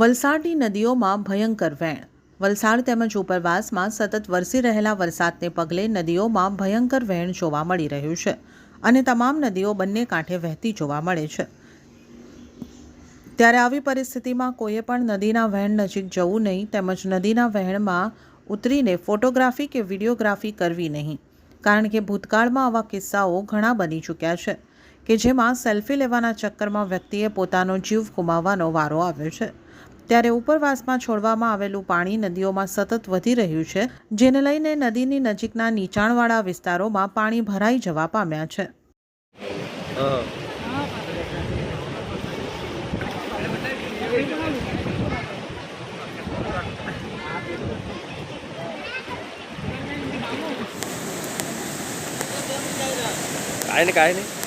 વલસાડની નદીઓમાં ભયંકર વહેણ વલસાડ તેમજ ઉપરવાસમાં સતત વરસી રહેલા વરસાદને પગલે નદીઓમાં ભયંકર વહેણ જોવા મળી રહ્યું છે અને તમામ નદીઓ બંને કાંઠે વહેતી જોવા મળે છે. ત્યારે આવી પરિસ્થિતિમાં કોઈએ પણ નદીના વહેણ નજીક જવું નહીં તેમજ નદીના વહેણમાં ઉતરીને ફોટોગ્રાફી કે વિડીયોગ્રાફી કરવી નહીં. કારણ કે ભૂતકાળમાં આવા કિસ્સાઓ ઘણા બની ચૂક્યા છે કે જેમાં સેલ્ફી લેવાના ચક્કરમાં વ્યક્તિએ પોતાનો જીવ ગુમાવવાનો વારો આવ્યો છે. ત્યારે ઉપરવાસમાં છોડવામાં આવેલું પાણી નદીઓમાં સતત વધી રહ્યું છે, જેને લઈને નદીની નજીકના નીચાણવાળા વિસ્તારોમાં પાણી ભરાઈ જવા પામ્યા છે. કાંઈ ને કાંઈ નહીં.